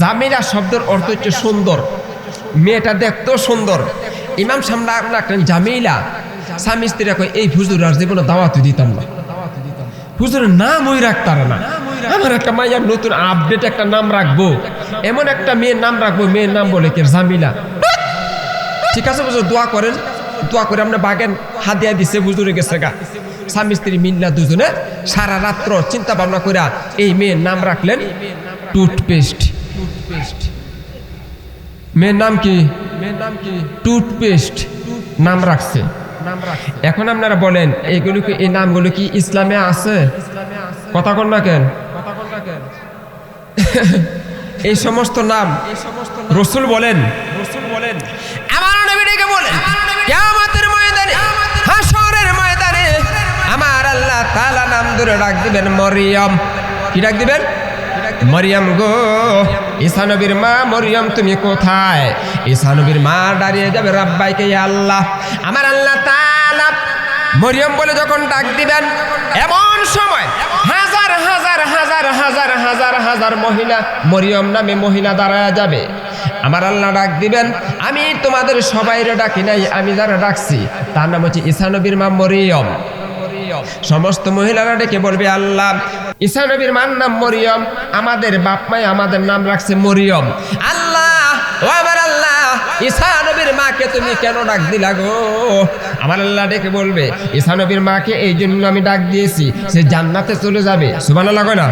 জামিলা শব্দের অর্থ হচ্ছে সুন্দর। মেয়েটা দেখতেও সুন্দর। ইমাম সামনে রাখলেন জামিলা, স্বামী স্ত্রীরা কয়, এই হুজুর আর জীবনে দাওয়াতই দিতাম না। হুজুরের নাম ওই রাখতার না। আমার একটা মাইয়ার নতুন আপডেট, একটা নাম রাখব। এমন একটা মেয়ের নাম রাখব, মেয়ের নাম বলে কে, জামিলা। ঠিক আছে বুঝো দোয়া করেন। দোয়া করে আমরা বাগেন হাদিয়া দিছে, হুজুরে গেছে গা। স্বামী স্ত্রী মিল্লা দুজনে সারা রাত্র চিন্তা ভাবনা করে এই মেয়ের নাম রাখলেন টুথপেস্ট। টুথপেস্ট মেয়ের নাম কি? মেয়ের নাম কি? টুথপেস্ট নাম রাখছে। নাম রাখছে। এখন আপনারা বলেন এইগুলো কি এই নামগুলো কি ইসলামে আছে? কথা কন না কেন? কথা কন না কেন? এই সমস্ত নাম রসুল বলেন। রসুল বলেন। আমার নবীকে বলেন কিয়ামতের ময়দানে হাসরের ময়দানে। আমার আল্লাহ তাআলা নাম ধরে ডাক দিবেন মরিয়ম। কি ডাক দিবেন? মরিয়ম গো। ঈসা নবীর মা মরিয়ম, তুমি কোথায়? ঈসা নবীর মা দাঁড়িয়ে যাবে রাব্বাইকে আল্লাহ? আমার আল্লাহ তাআলা মরিয়ম বলে যখন ডাক দিবেন, এমন সময় হাজার হাজার হাজার হাজার হাজার হাজার মহিলা মরিয়ম নামে মহিলা দাঁড়ায় যাবে। আমার আল্লাহ ডাক দিবেন, আমি তোমাদের সবাইরে ডাকি নাই, আমি যারা ডাকছি, তার নাম হচ্ছে ঈসা নবীর মা মরিয়ম। সমস্ত মহিলারা ডেকে বলবে, আল্লাহ ঈসা নবীর মার নাম মরিয়ম, আমাদের বাপ আমাদের নাম রাখছে মরিয়ম। আল্লাহ, ও আমার আল্লাহ, ঈসা নবীর মাকে তুমি কেন ডাক দিলা গো? আমার আল্লাহ ডেকে বলবে, ঈসা নবীর মাকে এই জন্য আমি ডাক দিয়েছি, সে জান্নাতে চলে যাবে। সুবানা লাগো না?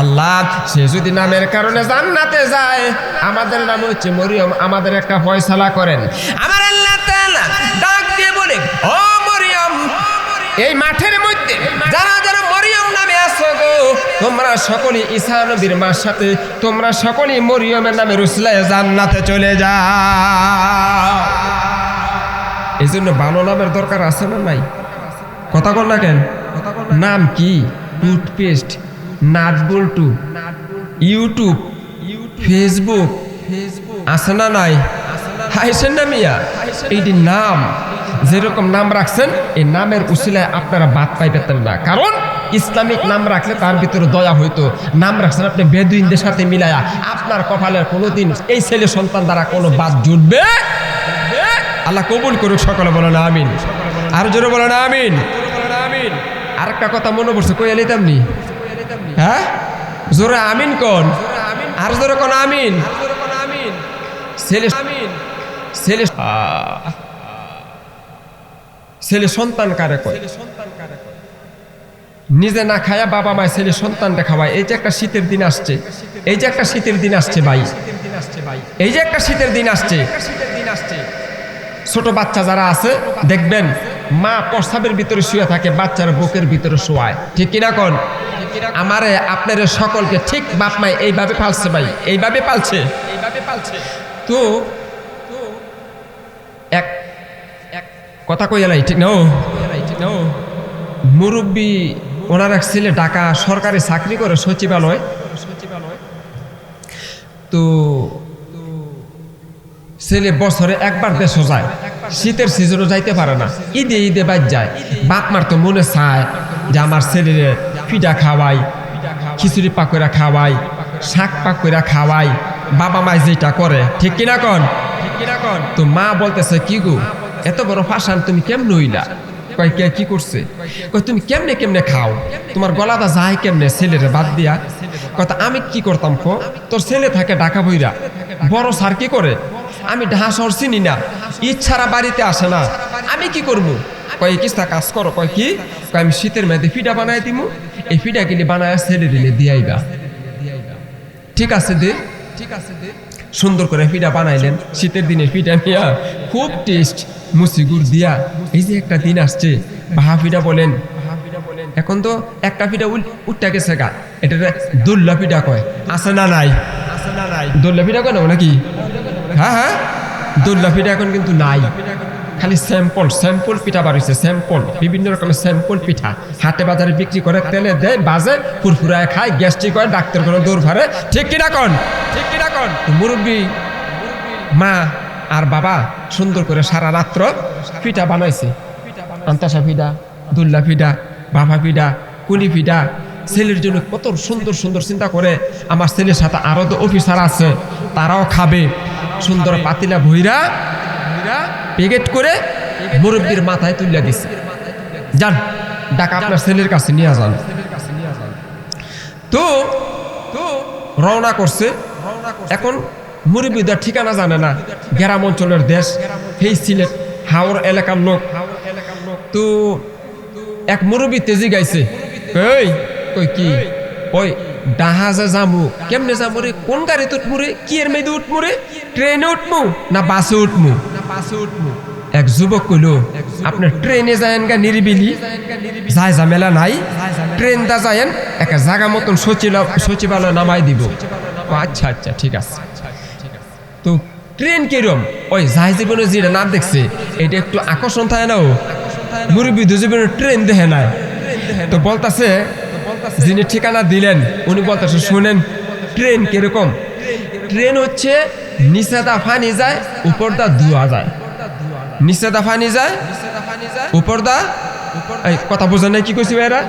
আল্লাহ, সে যদি নামের কারণে জান্নাতে যায়, আমাদের নাম হচ্ছে মরিয়ম, আমাদের একটা ফয়সালা করেন। আমার আল্লাহ ডাক দিয়ে বলে, ও মরিয়ম, এই মাঠের মধ্যে যারা যারা মরিয়ম নামে আছো গো তোমরা সকলে ঈসা নবীর মার সাথে, তোমরা সকলেই মরিয়মের নামে রুসলায় জান্নাতে চলে যাও। এই জন্য ভালো নামের দরকার আছে না নাই? কথা বল না কেন? নাম কি? টুথপেস্ট, নাট বল্টু, ইউটিউব, ফেসবুক, আছে না নাই? হাইছেন না মিয়া এইটি নাম, যেরকম নাম রাখছেন, এই নামের উসিলায় আপনারা বাদ পাই পেতেন না। কারণ ইসলামিক নাম রাখলে তার ভিতরে দয়া হইতো। নাম রাখছেন আপনি বেদুইনদের সাথে মিলায়া। আপনার কপালের কোনোদিন এই ছেলে সন্তান দ্বারা কোনো বাদ জুটবে? আল্লাহ কবুল করুক সকলে বলো না আমিন। আর জোরে বলো না আমিন। আর একটা কথা মনে পড়ছে কই এলিতাম নি? হ্যাঁ? জোরে আমিন কোন। আর জোরে কোন আমিন। ছেলে ছেলে আহ। ছেলে সন্তান কারে কয়? নিজে না খায়া বাবা মায় ছেলে সন্তানটা খাওয়ায় এই যে একটা শীতের দিন আসছে। এই যে একটা শীতের দিন আসছে ভাই। এই যে একটা শীতের দিন আসছে। ছোট বাচ্চা যারা আছে, দেখবেন মা প্রস্তাবের ভিতরে শুয়ে থাকে, বাচ্চার বুকের ভিতরে শোয়ায়। ঠিক কিনা কোন? আমারে, আপনার সকলকে ঠিক বাপ মাই এইভাবে পালছে ভাই। এইভাবে পালছে। এইভাবে পালছে তো, এক এক কথা কইয়া নাই ঠিক না? মুরব্বী ওনার এক ছেলে ঢাকা সরকারি চাকরি করে সচিবালয়। তো ছেলে বছরে একবার দেশও যায়। শীতের সিজনও যাইতে পারে না। ঈদে ঈদে বাদ যায়। বাপ মার তো মনে চায় যে আমার ছেলেরে পিঠা খাওয়াই, খিচুড়ি পাকড়া খাওয়াই, শাক পাকড়া খাওয়াই, বাবা মাই যেটা করে ঠিক কিনা কন ঠিক কিনা কন? তো মা বলতেছে, কি গো, এত বড় ফাঁসান তুমি কেমন হইলা? কয়, কে কি করছে? কয়, তুমি কেমনে কেমনে খাও? তোমার গলাটা যায় কেমনে? ছেলেরে বাদ দিয়া। কথা আমি কি করতাম কো তোর ছেলে থাকে ঢাকা বইরা। বড় স্যার কি করে? আমি ঢাহা শহর চিনি না। ইচ্ছারা বাড়িতে আসে না। আমি কি করব? কয় কিস্তা কাজ করো। কয়, কি? কয়, আমি শীতের মেয়েতে ফিডা বানাই দিমু। এই ফিডা গিলি বানায় ছেলে দিলে দিয়াইবা। ঠিক আছে দে। ঠিক আছে দে সুন্দর করে পিঠা বানাইলেন। শীতের দিনের পিঠা নিয়া খুব টেস্ট। মুসিগুর দিয়া। এই যে একটা দিন আসছে বাহা পিঠা বলেন। এখন তো একটা পিঠা উঠটা গেছে গা। এটা দোল্লা পিঠা কয়। আছে না নাই? দোল্লা পিঠা কয় না নাকি হ্যাঁ হ্যাঁ। দোল্লা পিঠা এখন কিন্তু নাই। খালি স্যাম্পল স্যাম্পল পিঠা বাড়িছে স্যাম্পল। বিভিন্ন রকমের স্যাম্পল পিঠা। হাটে বাজারে বিক্রি করে তেলে দেয়, বাজে, ফুরফুরায় খায় গ্যাস্ট্রিক হয় ডাক্তার কোনো দৌড় ফারে ঠিক কিনা কন? ঠিক কিনা কন? মুরব্বী, মা আর বাবা সুন্দর করে সারা রাত্র পিঠা বানাইছে। আন্তাসা পিঠা, দুল্লা পিঠা বাবা পিঠা, কুলি পিঠা। ছেলের জন্য কত সুন্দর সুন্দর চিন্তা করে আমার ছেলের সাথে আরও তো অফিসার আছে, তারাও খাবে। সুন্দর পাতিলা ভইরা প্যাকেট করে মুরব্বীর মাথায় তুলিয়া দিছে। যান, ডাকা আপনার ছেলের কাছে নিয়ে যান। তো তো, রওনা করছে। এখন মুরব্বীদের ঠিকানা জানে না। গ্রাম অঞ্চলের দেশ, সেই সিলেট হাওড় এলাকার লোক। তো এক মুরব্বী তেজি গাইছে, এই, কই কি? ওই ডাহাজে যামু, কেমনে যামু রে? কোন গাড়িতে উঠমু রে? কি এর মেয়েদে উঠমু রে? ট্রেনে উঠমু না বাসে উঠমু? না বাসে উঠমু এক যুবক কইল আপনি ট্রেনে যায়েন গা নিরিবিলি। যায় ঝামেলা নাই। ট্রেন দা যায়েন একটা জায়গা মতন সচিবালয় নামাই দিব। আচ্ছা আচ্ছা ঠিক আছে। তো ট্রেন কিরম? ওই জাহাজ জীবনে যেটা নাম দেখছে এটা একটু আকর্ষণ থাকে না ও? মুরব্বী দুজীবনে ট্রেন দেখে নাই। তো বলতাছে, যিনি ঠিকানা দিলেন, উনি বলতেছে, শুনেন ট্রেন কীরকম ট্রেন হচ্ছে নিচে নিচেদা ফানি যায় উপর দা ধোয়া যায়। নিচে নিচেদা ফানি যায় উপর দা কথা বোঝা নাই কি কইছি এরা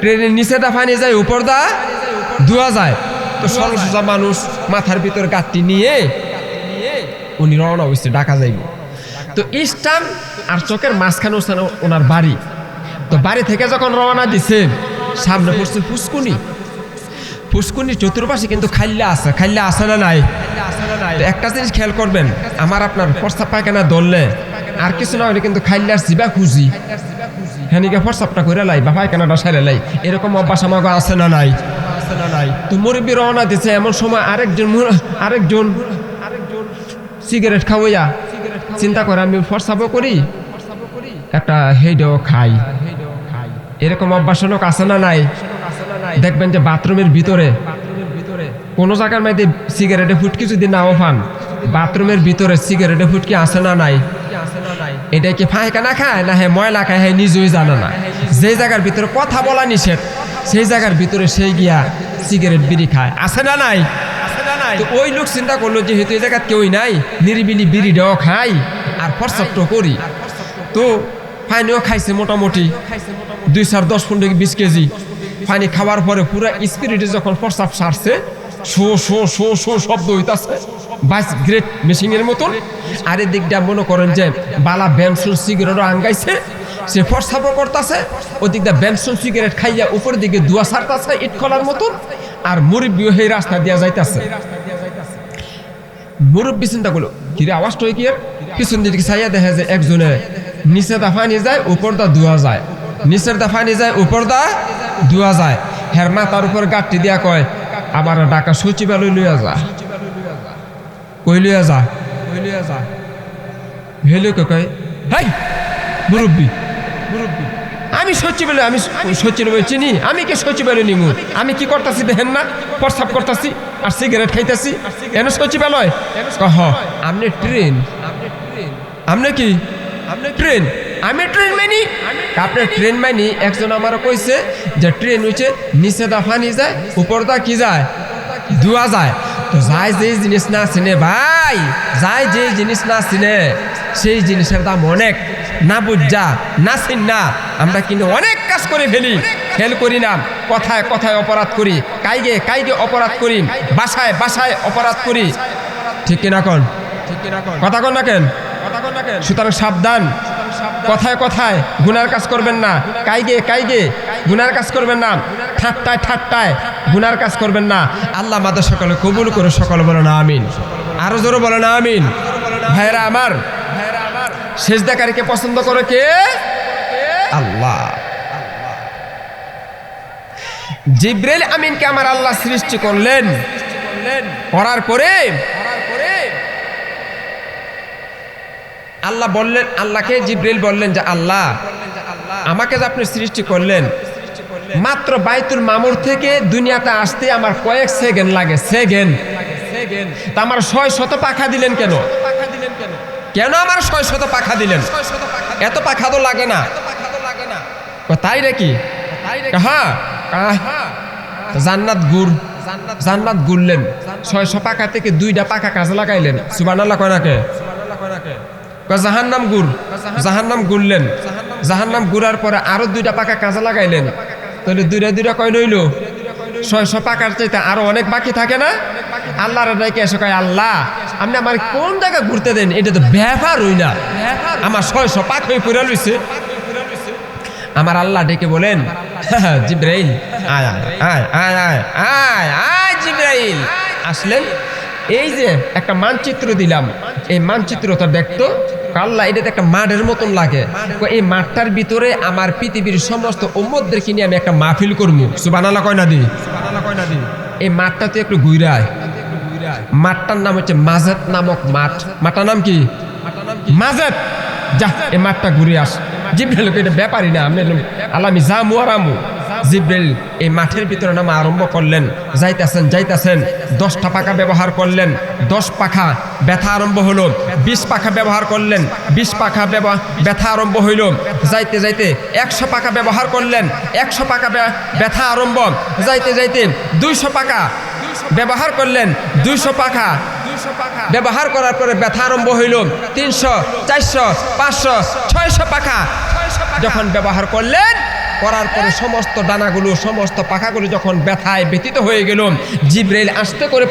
ট্রেনের নিচে নিচেদা ফানি যায় উপর দা ধোয়া যায়। তো সরসোজা মানুষ মাথার ভিতর গাঁটটি নিয়ে উনি রওনা হয়েছে ডাকা যাইব। তো ইস্টার্ন আর চোখের মাঝখানে ওনার বাড়ি। তো বাড়ি থেকে যখন রওনা দিছে, সামনে পড়ছে ফুসকুনি ফুসকুনির চতুর্পাশে কিন্তু খাইল্লা আছে খাইল্লা আছে না নাই? একটা জিনিস খেয়াল করবেন, আমার আপনার প্রস্তাব পায়খানা ধরলে, আর কিছু না হলে কিন্তু খাইলার জিবা খুঁজি। হ্যানিকে প্রস্তাবটা করে লাই, বা পায়খানাটা সারে লাই। এরকম অভ্যাস আমার আছে না নাই? তো মুরব্বী রওনা দিছে, এমন সময় আরেকজন আরেকজন সিগারেট খাওয়াইয়া চিন্তা করে, আমি ফরসাবও করি। একটা হেডও খাই। এরকম অভ্যাস লোক আছে না নাই? দেখবেন যে বাথরুমের ভিতরে কোনো জায়গার মধ্যে সিগারেটে ফুটকি যদি নাও পান, বাথরুমের ভিতরে সিগারেটে ফুটকি আছে না নাই? এটা কি ফাঁকা খায়, না হ্যাঁ ময়লা খায় হ্যাঁ নিজেই জানে না? যে জায়গার ভিতরে কথা বলা নিষেধ, সেই জায়গার ভিতরে সেই গিয়া সিগারেট বিড়ি খায়। আছে না নাই? তো ওই লোক চিন্তা করল যেহেতু এই জায়গায় কেউই নাই নিরিবিলি বিড়ি বিড়িটাও খাই আর ফরসপটাও করি। তো ফাইনিও খাইছে মোটামুটি দুই চার দশ পনেরো বিশ কেজি। পানি খাওয়ার পরে পুরো স্পিরিটে যখন প্রস্রাব সারছে শো শো শো শো শব্দ হইতাছে। বাইশ গ্রেট মেশিনের মতন। আর এদিকটা মনে করেন যে বালা ব্যানসুল সিগারেটও আঙ্গাইছে সে প্রস্রাবও করতেছে। ওদিকটা ব্যানসুল সিগারেট খাইয়া উপর দিকে দুয়া সারতাছে ইট খোলার মতন। আর মুরব্বীও সেই রাস্তা দিয়া যাইতাছে। মুরব্বী চিন্তা করল, কিরে আওয়াজটা কি? পিছন দিকে চাইয়া দেখা যায় একজনে নিচে দা ফানি যায়, উপর দা ধোয়া যায়। নিচের দা ফানি যায়, উপর দা ধোয়া যায়। হের মাথার উপর গাঁটটি দিয়া কয়, আমার ডাকা সচিবালয় লইয়া যা কই লইয়া যা। কই লইয়া যা? হেলে কয়, হাই, মুরব্বী মুরব্বী। আমি সচিবালয় আমি সচিবালয় চিনি? আমি কি সচিবালয় নিমু? আমি কি করতেছি, দেখেন না? প্রস্তাব করতেছি, আর সিগারেট খাইতেছি। এন সচিবালয় কহ, আপনি ট্রেন। আপনি কি? আপনি ট্রেন। আমি ট্রেন মানি আপনি ট্রেন মানি একজন আমার কইছে যে ট্রেন হচ্ছে নিচে দা ফানি যায়, উপর দা কি যায়? ধোয়া যায়। তো যাই যে জিনিস না চিনে ভাই যাই যে জিনিস না চিনে সেই জিনিসের দাম অনেক না বুঝা না চিন না আমরা কিন্তু অনেক কাজ করে ফেলি খেল করি না কথায় কথায় অপরাধ করি কাইগে কাইগে অপরাধ করি বাসায় বাসায় অপরাধ করি ঠিক কিনা কন ঠিক কিনা কথা কন না কেন সুতরাং সাবধান কথায় কথায় গুনার কাজ করবেন না কাইগে কাইগে গুনার কাজ করবেন না ঠাট্টায় ঠাট্টায় গুনার কাজ করবেন না। আল্লাহ আমাদের সকলে কবুল করে সকলে বলে না আমিন। আরও জোরে বলে না আমিন। ভাইরা আমার, সেজদাকারীকে পছন্দ করে কে? আল্লাহ। জিব্রেল আমিনকে আমার আল্লাহ সৃষ্টি করলেন। করার পরে আল্লাহ বললেন, আল্লাহকে জিব্রেল বললেন যে, আল্লাহ, আমাকে যে আপনি সৃষ্টি করলেন মাত্র বাইতুল মামুর থেকে দুনিয়াতে আসতে আমার কয়েক সেকেন্ড লাগে, সেকেন্ড। তা আমার ছয় শত পাখা দিলেন কেন? কেন আমার ছয় শত পাখা দিলেন? এত পাখা তো লাগে না। তাই নাকি? হ্যাঁ জান্নাত গুড়, জান্নাত গুড়লেন। ছয়শো পাকা থেকে দুইটা পাকা কাজে লাগাইলেন। সুবান আল্লাহ কয় নাকে জাহান্নাম গুড়, জাহান্নাম গুড়লেন। জাহান্নাম গুড়ার পরে আরও দুইটা পাকা কাজে লাগাইলেন। তাহলে দূরে দূরে কয় নইল ছয়শো পাকার চাইতে আরও অনেক বাকি থাকে না? আল্লাহর ডাইকে এসে কয়, আল্লাহ, আপনি আমার কোন জায়গায় ঘুরতে দেন? এটা তো ব্যাপার হই না আমার ছয়শো পাক হয়ে পড়ে লইছে আমার আল্লাহ ডেকে বলেন জিব্রাইল আয় আয় আয় আয় আয় আয় আয়, জিব্রাইল। আসলেন, এই যে একটা মানচিত্র দিলাম, এই মানচিত্রটা দেখতো আল্লাহ এটা তো একটা মাঠের মতন লাগে। এই মাঠটার ভিতরে আমার পৃথিবীর সমস্ত উম্মতদেরকে নিয়ে আমি একটা মাহফিল করব সুবানাল্লাহ কয় না দি? এই মাঠটা তুই একটু ঘুরায় মাঠটার নাম হচ্ছে মাজাত নামক মাঠ। মাঠটার নাম কি? মাজাত যা এই মাঠটা ঘুরে আস। জিব্রাইল এটা ব্যাপারই না আমি আল্লাহ আমি জামু আর আমু জিব্রাইল এই মাঠের ভিতরে নামা আরম্ভ করলেন। যাইতাছেন যাইতাছেন। দশটা পাখা ব্যবহার করলেন। দশ পাখা ব্যথা আরম্ভ হলো। বিশ পাখা ব্যবহার করলেন। বিশ পাখা ব্যথা আরম্ভ হইল। যাইতে যাইতে একশো পাখা ব্যবহার করলেন। একশো পাখা ব্যথা আরম্ভ। যাইতে যাইতে দুইশো পাখা ব্যবহার করলেন। দুইশো পাখা ব্যবহার করার পরে ব্যথা আরম্ভ হইল। তিনশো, চারশো, পাঁচশো, ছয়শো পাখা যখন ব্যবহার করলেন করার পরে সমস্ত ডানাগুলো সমস্ত পাখাগুলো যখন ব্যথায় ব্যতীত হয়ে গেল জিব্রাইল আসতে করে